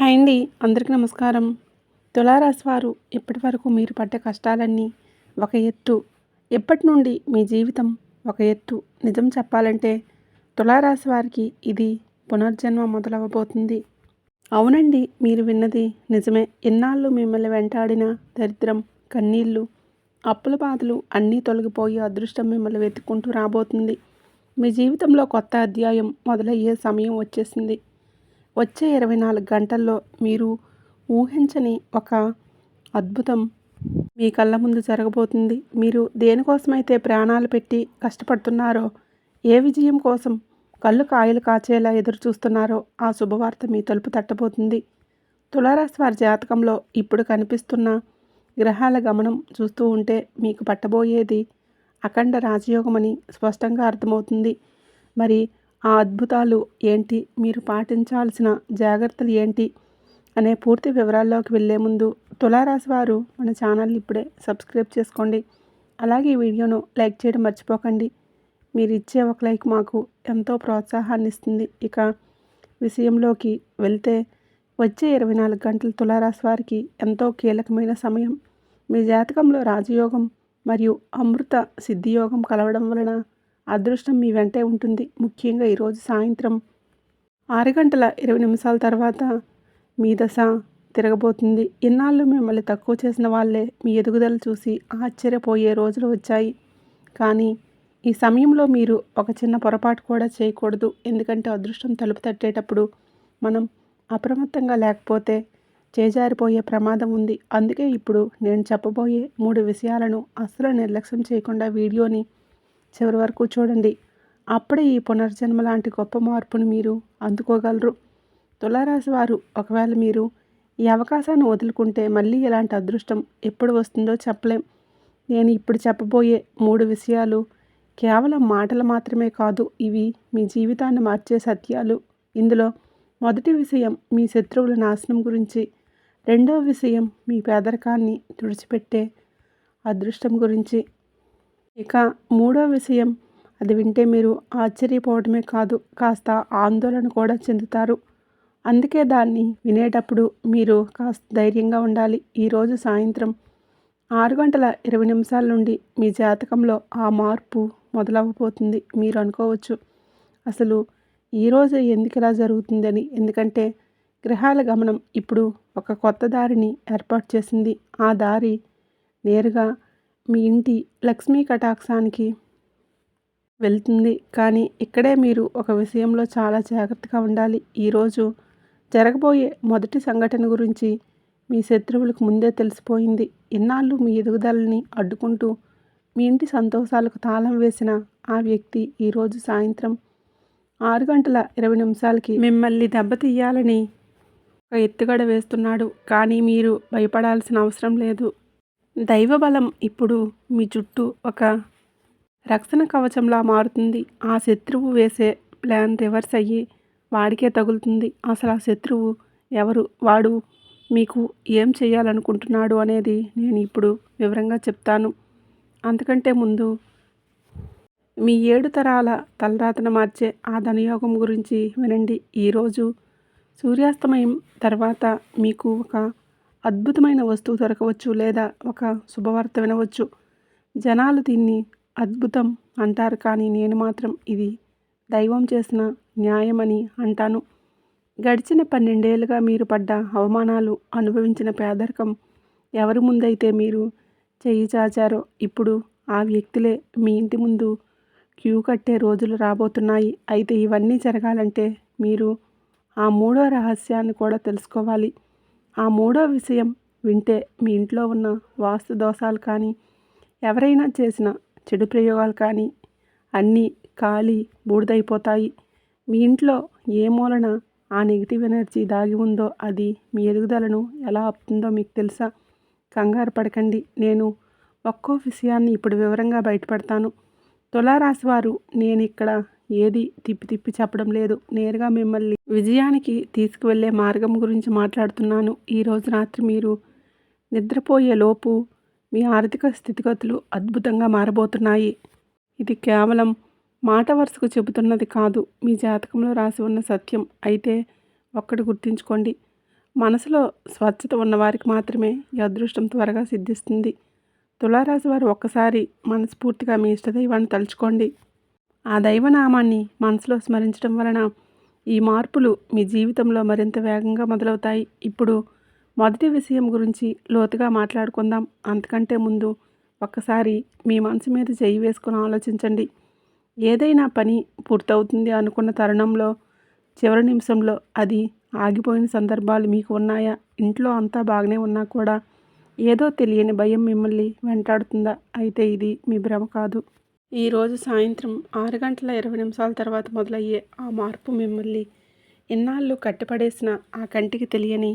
Hi అండి. అందరికీ నమస్కారం. తులారాశి వారు ఇప్పటి వరకు మీరు పడ్డ కష్టాలన్నీ ఒక ఎత్తు. ఎప్పటి నుండి మీ జీవితం ఒక ఎత్తు? నిజం చెప్పాలంటే తులారాశి వారికి ఇది పునర్జన్మ మొదలవ్వబోతుంది. అవునండి మీరు విన్నది నిజమే. ఎన్నాళ్ళు మిమ్మల్ని వెంటాడిన దరిద్రం కన్నీళ్ళు అప్పుల బాధలు అన్నీ తొలగిపోయి అదృష్టం మిమ్మల్ని వెతుక్కుంటూ రాబోతుంది. మీ జీవితంలో కొత్త అధ్యాయం మొదలయ్యే సమయం వచ్చేసింది. వచ్చే ఇరవై నాలుగు గంటల్లో మీరు ఊహించని ఒక అద్భుతం మీ కళ్ళ ముందు జరగబోతుంది. మీరు దేనికోసమైతే ప్రాణాలు పెట్టి కష్టపడుతున్నారో ఏ విజయం కోసం కళ్ళు కాయలు కాచేలా ఎదురు చూస్తున్నారో ఆ శుభవార్త మీ తలుపు తట్టబోతుంది. తులారాశి వారి జాతకంలో ఇప్పుడు కనిపిస్తున్న గ్రహాల గమనం చూస్తూ ఉంటే మీకు పట్టబోయేది అఖండ రాజయోగమని స్పష్టంగా అర్థమవుతుంది. మరి ఆ అద్భుతాలు ఏంటి? మీరు పాటించాల్సిన జాగ్రత్తలు ఏంటి? అనే పూర్తి వివరాల్లోకి వెళ్ళే ముందు తులారాశి వారు మన ఛానల్ని ఇప్పుడే సబ్స్క్రైబ్ చేసుకోండి. అలాగే ఈ వీడియోను లైక్ చేయడం మర్చిపోకండి. మీరు ఇచ్చే ఒక లైక్ మాకు ఎంతో ప్రోత్సాహాన్ని ఇస్తుంది. ఇక విషయంలోకి వెళ్తే వచ్చే ఇరవై నాలుగు గంటల తులారాశి వారికి ఎంతో కీలకమైన సమయం. మీ జాతకంలో రాజయోగం మరియు అమృత సిద్ధియోగం కలవడం వలన అదృష్టం మీ వెంటే ఉంటుంది. ముఖ్యంగా ఈరోజు సాయంత్రం ఆరు గంటల ఇరవై నిమిషాల తర్వాత మీ దశ తిరగబోతుంది. ఇన్నాళ్ళు మిమ్మల్ని తక్కువ చేసిన వాళ్ళే మీ ఎదుగుదల చూసి ఆశ్చర్యపోయే రోజులు వచ్చాయి. కానీ ఈ సమయంలో మీరు ఒక చిన్న పొరపాటు కూడా చేయకూడదు. ఎందుకంటే అదృష్టం తలుపు తట్టేటప్పుడు మనం అప్రమత్తంగా లేకపోతే చేజారిపోయే ప్రమాదం ఉంది. అందుకే ఇప్పుడు నేను చెప్పబోయే మూడు విషయాలను అస్సలు నిర్లక్ష్యం చేయకుండా వీడియోని చివరి వరకు చూడండి. అప్పుడే ఈ పునర్జన్మ లాంటి గొప్ప మార్పును మీరు అందుకోగలరు. తులారాశి వారు ఒకవేళ మీరు ఈ అవకాశాన్ని వదులుకుంటే మళ్ళీ ఇలాంటి అదృష్టం ఎప్పుడు వస్తుందో చెప్పలేం. నేను ఇప్పుడు చెప్పబోయే మూడు విషయాలు కేవలం మాటలు మాత్రమే కాదు ఇవి మీ జీవితాన్ని మార్చే సత్యాలు. ఇందులో మొదటి విషయం మీ శత్రువుల నాశనం గురించి. రెండవ విషయం మీ పేదరికాన్ని తుడిచిపెట్టే అదృష్టం గురించి. ఇక మూడో విషయం అది వింటే మీరు ఆశ్చర్యపోవడమే కాదు కాస్త ఆందోళన కూడా చెందుతారు. అందుకే దాన్ని వినేటప్పుడు మీరు కాస్త ధైర్యంగా ఉండాలి. ఈరోజు సాయంత్రం ఆరు గంటల ఇరవై నిమిషాల నుండి మీ జాతకంలో ఆ మార్పు మొదలవ్వబోతుంది. మీరు అనుకోవచ్చు అసలు ఈరోజు ఎందుకు ఇలా జరుగుతుందని. ఎందుకంటే గ్రహాల గమనం ఇప్పుడు ఒక కొత్త దారిని ఏర్పాటు చేసింది. ఆ దారి నేరుగా మీ ఇంటి లక్ష్మీ కటాక్షానికి వెళ్తుంది. కానీ ఇక్కడే మీరు ఒక విషయంలో చాలా జాగ్రత్తగా ఉండాలి. ఈరోజు జరగబోయే మొదటి సంఘటన గురించి మీ శత్రువులకు ముందే తెలిసిపోయింది. ఇన్నాళ్ళు మీ ఎదుగుదలని అడ్డుకుంటూ మీ ఇంటి సంతోషాలకు తాళం వేసిన ఆ వ్యక్తి ఈరోజు సాయంత్రం ఆరు గంటల ఇరవై నిమిషాలకి మిమ్మల్ని దెబ్బతీయాలని ఒక ఎత్తుగడ వేస్తున్నాడు. కానీ మీరు భయపడాల్సిన అవసరం లేదు. దైవబలం ఇప్పుడు మీ చుట్టూ ఒక రక్షణ కవచంలా మారుతుంది. ఆ శత్రువు వేసే ప్లాన్ రివర్స్ అయ్యి వాడికే తగులుతుంది. అసలు ఆ శత్రువు ఎవరు? వాడు మీకు ఏం చేయాలనుకుంటున్నాడు అనేది నేను ఇప్పుడు వివరంగా చెప్తాను. అంతకంటే ముందు మీ ఏడు తరాల తలరాతన మార్చే ఆ ధనయోగం గురించి వినండి. ఈరోజు సూర్యాస్తమయం తర్వాత మీకు ఒక అద్భుతమైన వస్తువు దొరకవచ్చు లేదా ఒక శుభవార్త వినవచ్చు. జనాలు దీన్ని అద్భుతం అంటారు కానీ నేను మాత్రం ఇది దైవం చేసిన న్యాయమని అంటాను. గడిచిన పన్నెండేళ్ళుగా మీరు పడ్డ అవమానాలు అనుభవించిన పేదరికం ఎవరి ముందైతే మీరు చెయ్యి చాచారో ఇప్పుడు ఆ వ్యక్తులే మీ ఇంటి ముందు క్యూ కట్టే రోజులు రాబోతున్నాయి. అయితే ఇవన్నీ జరగాలంటే మీరు ఆ మూడో రహస్యాన్ని కూడా తెలుసుకోవాలి. ఆ మూడో విషయం వింటే మీ ఇంట్లో ఉన్న వాస్తు దోషాలు కానీ ఎవరైనా చేసిన చెడు ప్రయోగాలు కానీ అన్నీ ఖాళీ బూడిదైపోతాయి. మీ ఇంట్లో ఏ మూలన ఆ నెగిటివ్ ఎనర్జీ దాగి ఉందో అది మీ ఎదుగుదలను ఎలా ఆపుతుందో మీకు తెలుసా? కంగారు పడకండి. నేను ఒక్కో విషయాన్ని ఇప్పుడు వివరంగా బయటపడతాను. తులారాశి వారు నేను ఇక్కడ ఏది తిప్పి తిప్పి చెప్పడం లేదు. నేరుగా మిమ్మల్ని విజయానికి తీసుకువెళ్ళే మార్గం గురించి మాట్లాడుతున్నాను. ఈరోజు రాత్రి మీరు నిద్రపోయే లోపు మీ ఆర్థిక స్థితిగతులు అద్భుతంగా మారబోతున్నాయి. ఇది కేవలం మాట వరుసకు చెబుతున్నది కాదు. మీ జాతకంలో రాసి ఉన్న సత్యం. అయితే ఒక్కటి గుర్తుంచుకోండి. మనసులో స్వచ్ఛత ఉన్నవారికి మాత్రమే ఈ అదృష్టం త్వరగా సిద్ధిస్తుంది. తులారాశి వారు ఒక్కసారి మనస్ఫూర్తిగా మీ ఇష్టదైవాన్ని తలుచుకోండి. ఆ దైవనామాన్ని మనసులో స్మరించడం వలన ఈ మార్పులు మీ జీవితంలో మరింత వేగంగా మొదలవుతాయి. ఇప్పుడు మొదటి విషయం గురించి లోతుగా మాట్లాడుకుందాం. అంతకంటే ముందు ఒక్కసారి మీ మనసు మీద చేయి వేసుకుని ఆలోచించండి. ఏదైనా పని పూర్తవుతుంది అనుకున్న తరుణంలో చివరి నిమిషంలో అది ఆగిపోయిన సందర్భాలు మీకు ఉన్నాయా? ఇంట్లో అంతా బాగానే ఉన్నా కూడా ఏదో తెలియని భయం మిమ్మల్ని వెంటాడుతుందా? అయితే ఇది మీ భ్రమ కాదు. ఈరోజు సాయంత్రం ఆరు గంటల ఇరవై నిమిషాల తర్వాత మొదలయ్యే ఆ మార్పు మిమ్మల్ని ఇన్నాళ్ళు కట్టిపడేసిన ఆ కంటికి తెలియని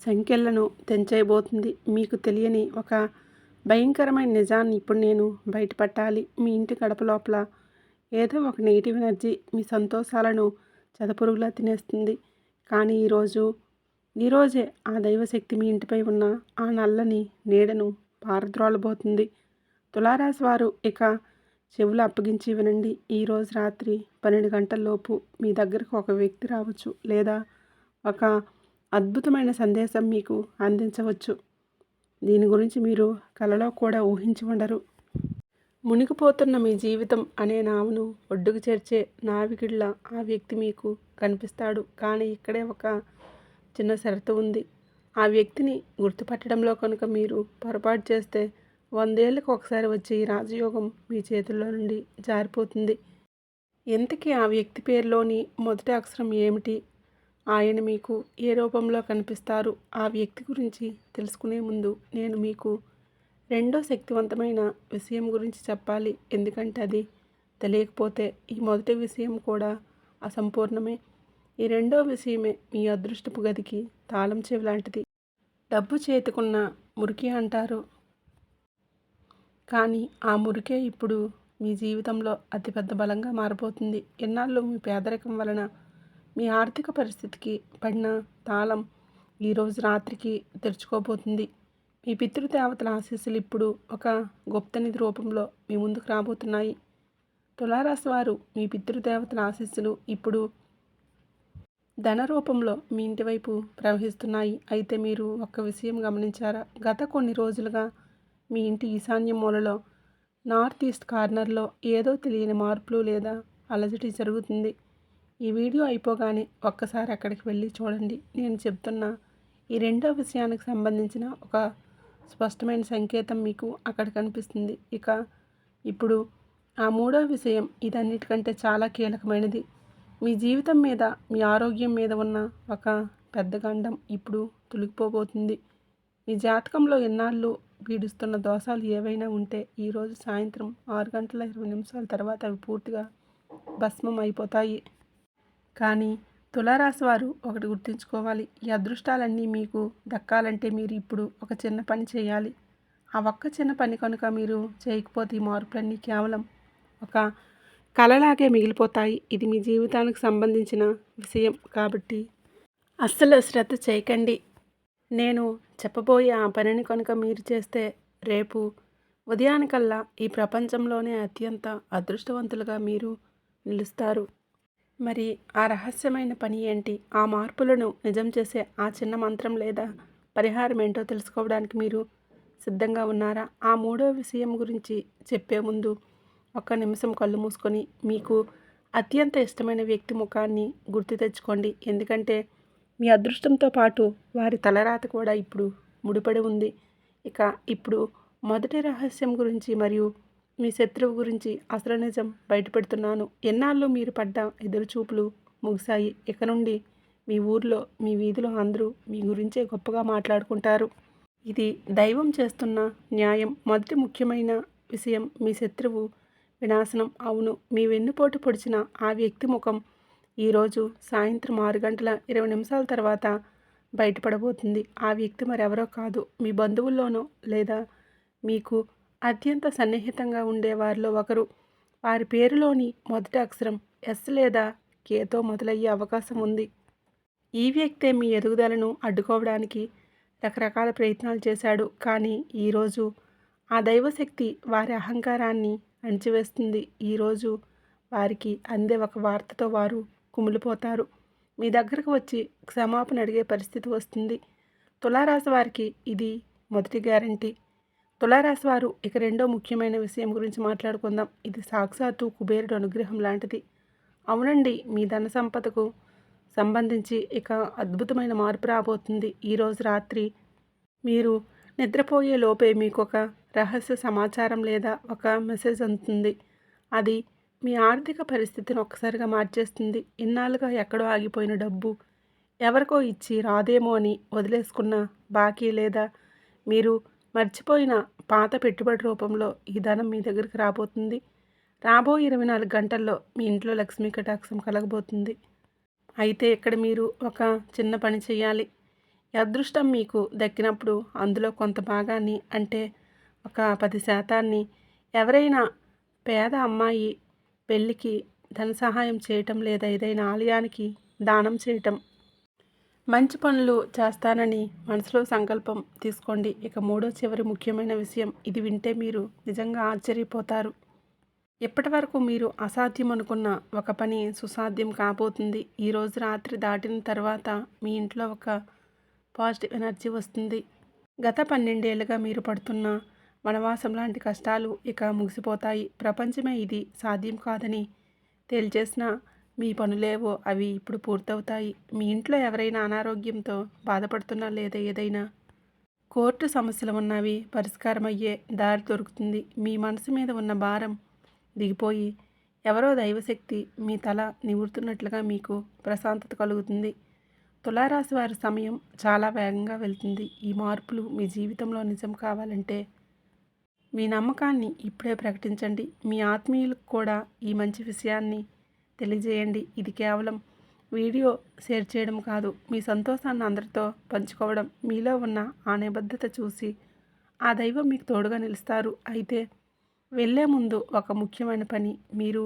సంఖ్యలను తెంచేయబోతుంది. మీకు తెలియని ఒక భయంకరమైన నిజాన్ని ఇప్పుడు నేను బయటపట్టాలి. మీ ఇంటి గడప లోపల ఏదో ఒక నెగిటివ్ ఎనర్జీ మీ సంతోషాలను చదపురుగులా తినేస్తుంది. కానీ ఈరోజు ఈరోజే ఆ దైవశక్తి మీ ఇంటిపై ఉన్న ఆ నల్లని నీడను పారద్రోలబోతుంది. తులారాశి వారు ఇక చెవులు అప్పగించి వినండి. ఈరోజు రాత్రి పన్నెండు గంటల్లోపు మీ దగ్గరకు ఒక వ్యక్తి రావచ్చు లేదా ఒక అద్భుతమైన సందేశం మీకు అందించవచ్చు. దీని గురించి మీరు కలలో కూడా ఊహించి ఉండరు. మునిగిపోతున్న మీ జీవితం అనే నావును ఒడ్డుకు చేర్చే నావికిళ్ళ ఆ వ్యక్తి మీకు కనిపిస్తాడు. కానీ ఇక్కడే ఒక చిన్న షరతు ఉంది. ఆ వ్యక్తిని గుర్తుపట్టడంలో కనుక మీరు పొరపాటు చేస్తే వందేళ్ళకు ఒకసారి వచ్చే ఈ రాజయోగం మీ చేతుల్లో నుండి జారిపోతుంది. ఇంతకీ ఆ వ్యక్తి పేరులోని మొదటి అక్షరం ఏమిటి? ఆయన మీకు ఏ రూపంలో కనిపిస్తారు? ఆ వ్యక్తి గురించి తెలుసుకునే ముందు నేను మీకు రెండో శక్తివంతమైన విషయం గురించి చెప్పాలి. ఎందుకంటే అది తెలియకపోతే ఈ మొదటి విషయం కూడా అసంపూర్ణమే. ఈ రెండో విషయమే మీ అదృష్టపు గదికి తాళం చెవి లాంటిది. డబ్బు చేతుకున్న మురికి అంటారు. కానీ ఆ మురికే ఇప్పుడు మీ జీవితంలో అతిపెద్ద బలంగా మారిపోతుంది. ఎన్నాళ్ళు మీ పేదరికం వలన మీ ఆర్థిక పరిస్థితికి పడిన తాళం ఈరోజు రాత్రికి తెరుచుకోబోతుంది. మీ పితృదేవతల ఆశీస్సులు ఇప్పుడు ఒక గుప్తనిధి రూపంలో మీ ముందుకు రాబోతున్నాయి. తులారాశి వారు మీ పితృదేవతల ఆశీస్సులు ఇప్పుడు ధన రూపంలో మీ ఇంటి వైపు ప్రవహిస్తున్నాయి. అయితే మీరు ఒక్క విషయం గమనించారా? గత కొన్ని రోజులుగా మీ ఇంటి ఈశాన్య మూలలో నార్త్ ఈస్ట్ కార్నర్లో ఏదో తెలియని మార్పులు లేదా అలజడి జరుగుతుంది. ఈ వీడియో అయిపోగానే ఒక్కసారి అక్కడికి వెళ్ళి చూడండి. నేను చెప్తున్న ఈ రెండో విషయానికి సంబంధించిన ఒక స్పష్టమైన సంకేతం మీకు అక్కడ కనిపిస్తుంది. ఇక ఇప్పుడు ఆ మూడో విషయం ఇదన్నిటికంటే చాలా కీలకమైనది. మీ జీవితం మీద మీ ఆరోగ్యం మీద ఉన్న ఒక పెద్ద గండం ఇప్పుడు తొలగిపోబోతుంది. మీ జాతకంలో ఎన్నాళ్ళు పీడిస్తున్న దోషాలు ఏవైనా ఉంటే ఈరోజు సాయంత్రం ఆరు గంటల ఇరవై నిమిషాల తర్వాత అవి పూర్తిగా భస్మం అయిపోతాయి. కానీ తులారాశి వారు ఒకటి గుర్తుంచుకోవాలి. ఈ అదృష్టాలన్నీ మీకు దక్కాలంటే మీరు ఇప్పుడు ఒక చిన్న పని చేయాలి. ఆ ఒక్క చిన్న పని కనుక మీరు చేయకపోతే ఈ మార్పులన్నీ కేవలం ఒక కలలాగే మిగిలిపోతాయి. ఇది మీ జీవితానికి సంబంధించిన విషయం కాబట్టి అస్సలు శ్రద్ధ చేయకండి. నేను చెప్పబోయే ఆ పనిని కనుక మీరు చేస్తే రేపు ఉదయానికల్లా ఈ ప్రపంచంలోనే అత్యంత అదృష్టవంతులుగా మీరు నిలుస్తారు. మరి ఆ రహస్యమైన పని ఏంటి? ఆ మార్పులను నిజం చేసే ఆ చిన్న మంత్రం లేదా పరిహారం ఏంటో తెలుసుకోవడానికి మీరు సిద్ధంగా ఉన్నారా? ఆ మూడో విషయం గురించి చెప్పే ముందు ఒక్క నిమిషం కళ్ళు మూసుకొని మీకు అత్యంత ఇష్టమైన వ్యక్తి ముఖాన్ని గుర్తు తెచ్చుకోండి. ఎందుకంటే మీ అదృష్టంతో పాటు వారి తలరాత కూడా ఇప్పుడు ముడిపడి ఉంది. ఇక ఇప్పుడు మొదటి రహస్యం గురించి మరియు మీ శత్రువు గురించి అసలు నిజం బయటపెడుతున్నాను. ఎన్నాళ్ళు మీరు పడ్డ ఎదురుచూపులు ముగిశాయి. ఇక నుండి మీ ఊర్లో మీ వీధిలో అందరూ మీ గురించే గొప్పగా మాట్లాడుకుంటారు. ఇది దైవం చేస్తున్న న్యాయం. మొదటి ముఖ్యమైన విషయం మీ శత్రువు వినాశనం. అవును మీ వెన్నుపోటు పొడిచిన ఆ వ్యక్తి ముఖం ఈరోజు సాయంత్రం ఆరు గంటల ఇరవై నిమిషాల తర్వాత బయటపడబోతుంది. ఆ వ్యక్తి మరెవరో కాదు. మీ బంధువుల్లోనో లేదా మీకు అత్యంత సన్నిహితంగా ఉండేవారిలో ఒకరు. వారి పేరులోని మొదటి అక్షరం ఎస్ లేదా కేతో మొదలయ్యే అవకాశం ఉంది. ఈ వ్యక్తే మీ ఎదుగుదలను అడ్డుకోవడానికి రకరకాల ప్రయత్నాలు చేశాడు. కానీ ఈరోజు ఆ దైవశక్తి వారి అహంకారాన్ని అణిచివేస్తుంది. ఈరోజు వారికి అందే ఒక వార్తతో వారు కుమిలిపోతారు. మీ దగ్గరకు వచ్చి క్షమాపణ అడిగే పరిస్థితి వస్తుంది. తులారాశి వారికి ఇది మొదటి గ్యారంటీ. తులారాశి వారు ఇక రెండో ముఖ్యమైన విషయం గురించి మాట్లాడుకుందాం. ఇది సాక్షాత్తు కుబేరుడు అనుగ్రహం లాంటిది. అవునండి మీ ధన సంపదకు సంబంధించి ఇక అద్భుతమైన మార్పు రాబోతుంది. ఈరోజు రాత్రి మీరు నిద్రపోయే లోపే మీకు ఒక రహస్య సమాచారం లేదా ఒక మెసేజ్ అందుతుంది. అది మీ ఆర్థిక పరిస్థితిని ఒక్కసారిగా మార్చేస్తుంది. ఇన్నాళ్ళుగా ఎక్కడో ఆగిపోయిన డబ్బు ఎవరికో ఇచ్చి రాదేమో అని వదిలేసుకున్న బాకీ లేదా మీరు మర్చిపోయిన పాత పెట్టుబడి రూపంలో ఈ ధనం మీ దగ్గరికి రాబోతుంది. రాబోయే ఇరవై నాలుగు గంటల్లో మీ ఇంట్లో లక్ష్మీ కటాక్షం కలగబోతుంది. అయితే ఇక్కడ మీరు ఒక చిన్న పని చేయాలి. అదృష్టం మీకు దక్కినప్పుడు అందులో కొంత భాగాన్ని అంటే ఒక పది శాతాన్ని ఎవరైనా పేద అమ్మాయి పెళ్ళికి ధన సహాయం చేయటం లేదా ఏదైనా ఆలయానికి దానం చేయటం. మంచి పనులు చేస్తానని మనసులో సంకల్పం తీసుకోండి. ఇక మూడో చివరి ముఖ్యమైన విషయం ఇది వింటే మీరు నిజంగా ఆశ్చర్యపోతారు. ఇప్పటి వరకు మీరు అసాధ్యం అనుకున్న ఒక పని సుసాధ్యం కాబోతుంది. ఈరోజు రాత్రి దాటిన తర్వాత మీ ఇంట్లో ఒక పాజిటివ్ ఎనర్జీ వస్తుంది. గత పన్నెండేళ్ళుగా మీరు పడుతున్న వనవాసం లాంటి కష్టాలు ఇక ముగిసిపోతాయి. ప్రపంచమే ఇది సాధ్యం కాదని తేల్చేసిన మీ పనులేవో అవి ఇప్పుడు పూర్తవుతాయి. మీ ఇంట్లో ఎవరైనా అనారోగ్యంతో బాధపడుతున్నా లేదా ఏదైనా కోర్టు సమస్యలు ఉన్నవి పరిష్కారం అయ్యే దారి దొరుకుతుంది. మీ మనసు మీద ఉన్న భారం దిగిపోయి ఎవరో దైవశక్తి మీ తల నివురుతున్నట్లుగా మీకు ప్రశాంతత కలుగుతుంది. తులారాశి వారి సమయం చాలా వేగంగా వెళ్తుంది. ఈ మార్పులు మీ జీవితంలో నిజం కావాలంటే మీ నమ్మకాన్ని ఇప్పుడే ప్రకటించండి. మీ ఆత్మీయులకు కూడా ఈ మంచి విషయాన్ని తెలియజేయండి. ఇది కేవలం వీడియో షేర్ చేయడం కాదు. మీ సంతోషాన్ని అందరితో పంచుకోవడం మీలో ఉన్న ఆ నిబద్ధత చూసి ఆ దైవం మీకు తోడుగా నిలుస్తారు. అయితే వెళ్ళే ముందు ఒక ముఖ్యమైన పని. మీరు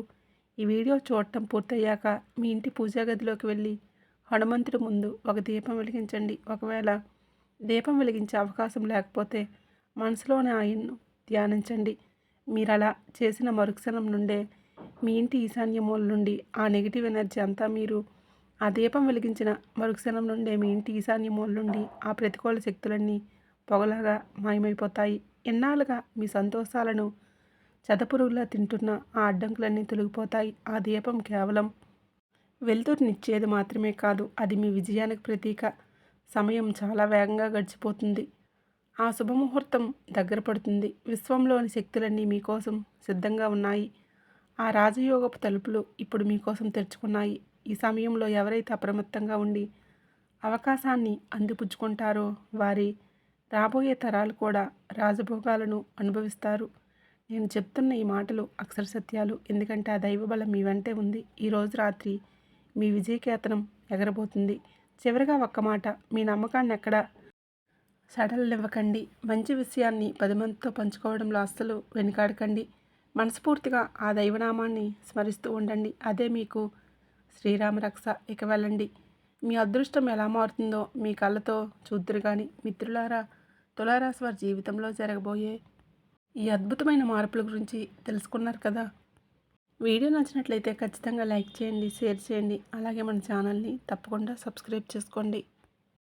ఈ వీడియో చూడటం పూర్తయ్యాక మీ ఇంటి పూజా గదిలోకి వెళ్ళి హనుమంతుడి ముందు ఒక దీపం వెలిగించండి. ఒకవేళ దీపం వెలిగించే అవకాశం లేకపోతే మనసులోనే ఆయన్ను ధ్యానించండి. మీరు అలా చేసిన మరుక్షణం నుండే మీ ఇంటి ఈశాన్య మూల నుండి ఆ నెగిటివ్ ఎనర్జీ అంతా మీరు ఆ దీపం వెలిగించిన మరుక్షణం నుండే మీ ఇంటి ఈశాన్య మూల నుండి ఆ ప్రతికూల శక్తులన్నీ పొగలాగా మాయమైపోతాయి. ఎన్నాళ్ళుగా మీ సంతోషాలను చదపురుగులా తింటున్న ఆ అడ్డంకులన్నీ తొలగిపోతాయి. ఆ దీపం కేవలం వెలుతురునిచ్చేది మాత్రమే కాదు అది మీ విజయానికి ప్రతీక. సమయం చాలా వేగంగా గడిచిపోతుంది. ఆ శుభముహూర్తం దగ్గర పడుతుంది. విశ్వంలోని శక్తులన్నీ మీకోసం సిద్ధంగా ఉన్నాయి. ఆ రాజయోగపు తలుపులు ఇప్పుడు మీకోసం తెరుచుకున్నాయి. ఈ సమయంలో ఎవరైతే అప్రమత్తంగా ఉండి అవకాశాన్ని అందిపుచ్చుకుంటారో వారి రాబోయే తరాలు కూడా రాజభోగాలను అనుభవిస్తారు. నేను చెప్తున్న ఈ మాటలు అక్షర సత్యాలు ఎందుకంటే ఆ దైవబలం మీ వెంటే ఉంది. ఈరోజు రాత్రి మీ విజయకేతనం ఎగరబోతుంది. చివరిగా ఒక్క మాట. మీ నమ్మకాన్ని ఎక్కడ సడలివ్వకండి మంచి విషయాన్ని పది మందితో పంచుకోవడంలో అస్సలు వెనుకాడకండి. మనస్ఫూర్తిగా ఆ దైవనామాన్ని స్మరిస్తూ ఉండండి. అదే మీకు శ్రీరామ రక్ష ఇక వెళ్ళండి. మీ అదృష్టం ఎలా మారుతుందో మీ కళ్ళతో చూద్దరు కానీ మిత్రులారా తులారాశి వారి జీవితంలో జరగబోయే ఈ అద్భుతమైన మార్పుల గురించి తెలుసుకున్నారు కదా? వీడియో నచ్చినట్లయితే ఖచ్చితంగా లైక్ చేయండి షేర్ చేయండి. అలాగే మన ఛానల్ని తప్పకుండా సబ్స్క్రైబ్ చేసుకోండి.